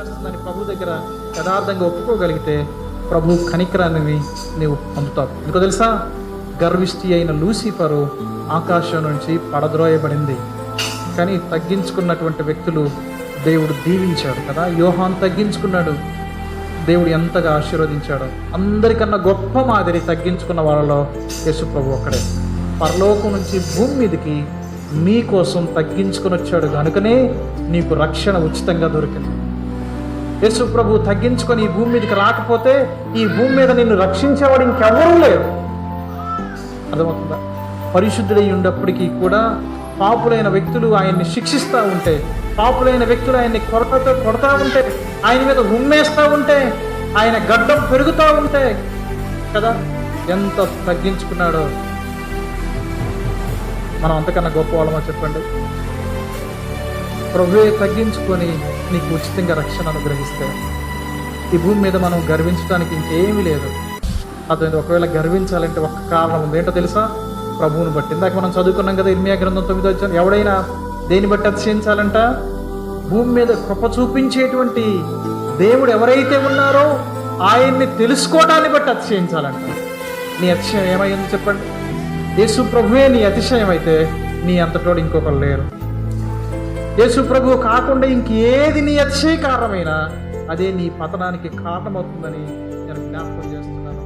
చేస్తుందని ప్రభు దగ్గర యథార్థంగా ఒప్పుకోగలిగితే ప్రభు కనికరాన్ని నీవు పొందుతావు. ఎందుకో తెలుసా? గర్విష్టి అయిన లూసిఫరు ఆకాశం నుంచి పడద్రోయబడింది. కానీ తగ్గించుకున్నటువంటి వ్యక్తులు దేవుడు దీవించాడు కదా? యోహాన్ తగ్గించుకున్నాడు. దేవుడు ఎంతగా ఆశీర్వదించాడు. అందరికన్నా గొప్ప మాదిరి తగ్గించుకున్న వాళ్ళలో యేసు ప్రభు ఒక్కడే. పరలోకం నుంచి భూమి మీదకి మీకోసం తగ్గించుకుని వచ్చాడు కనుకనే నీకు రక్షణ ఉచితంగా దొరికింది. యేసు ప్రభు తగ్గించుకొని ఈ భూమి మీదకి రాకపోతే ఈ భూమి మీద నిన్ను రక్షించేవాడు ఇంకెవరూ లేరు. అర్థమవుతుందా? పరిశుద్ధుడై ఉన్నప్పటికీ కూడా పాపులైన వ్యక్తులు ఆయన్ని శిక్షిస్తూ ఉంటే పాపులైన వ్యక్తులు ఆయన్ని కొరతతో కొడతా ఉంటే ఆయన మీద ఉమ్మేస్తూ ఉంటే ఆయన గడ్డం పెరుగుతూ ఉంటే కదా? ఎంత తగ్గించుకున్నాడో? మనం అంతకన్నా గొప్ప వాళ్ళమో చెప్పండి? ప్రభువే తగ్గించుకొని నీకు ఉచితంగా రక్షణ అనుగ్రహిస్తే ఈ భూమి మీద మనం గర్వించడానికి ఇంకేమీ లేదు. అతను ఒకవేళ గర్వించాలంటే ఒక్క కారణం ఉంది. ఏంటో తెలుసా? ప్రభువుని బట్టి. ఇందాక మనం చదువుకున్నాం కదా ఇర్మియా గ్రంథం తొమ్మిది వచ్చాను ఎవడైనా దేని బట్టి అతిశయించాలంట? భూమి మీద కృప చూపించేటువంటి దేవుడు ఎవరైతే ఉన్నారో ఆయన్ని తెలుసుకోవడాన్ని బట్టి అతిశయించాలంట. నీ అతిశయం ఏమైంది చెప్పండి? యేసు ప్రభువే నీ అతిశయం అయితే నీ అంతటోడు ఇంకొకరు లేరు. యేసుప్రభువు కాకుండా ఇంకేది నీ అతిశయ కారణమైనా అదే నీ పతనానికి కారణమవుతుందని నేను జ్ఞాపకం చేస్తున్నాను.